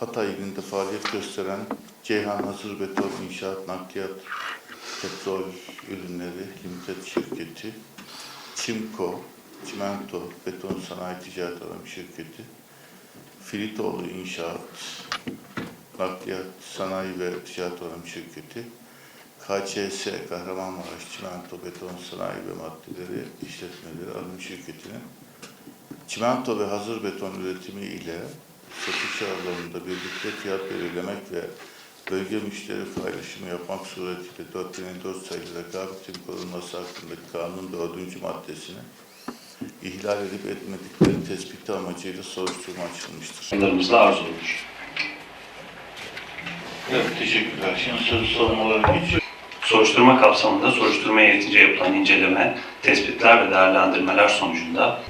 Hatay ilinde faaliyet gösteren Ceyhan Hazır Beton İnşaat Nakliyat Petrol Ürünleri Limited Şirketi, Çimko, Çimento Beton Sanayi Ticaret Anomi Şirketi, Filitoğlu İnşaat, Nakliyat Sanayi ve Ticaret Anomi Şirketi, KÇS Kahramanmaraş Çimento Beton Sanayi ve Maddeleri İşletmeleri Anomi Şirketi'nin çimento ve hazır beton üretimi ile satış aralarında birlikte fiyat belirlemek ve bölge müşteri paylaşımı yapmak suretiyle 4004 sayılı rekabetin korunması hakkındaki kanunun dördüncü maddesini ihlal edip etmedikleri tespiti amacıyla soruşturma açılmıştır. Sayılarımızda arz olunur. Evet, teşekkürler. Şimdi söz sormalara geçiyor. Soruşturma kapsamında soruşturmaya yetince yapılan inceleme, tespitler ve değerlendirmeler sonucunda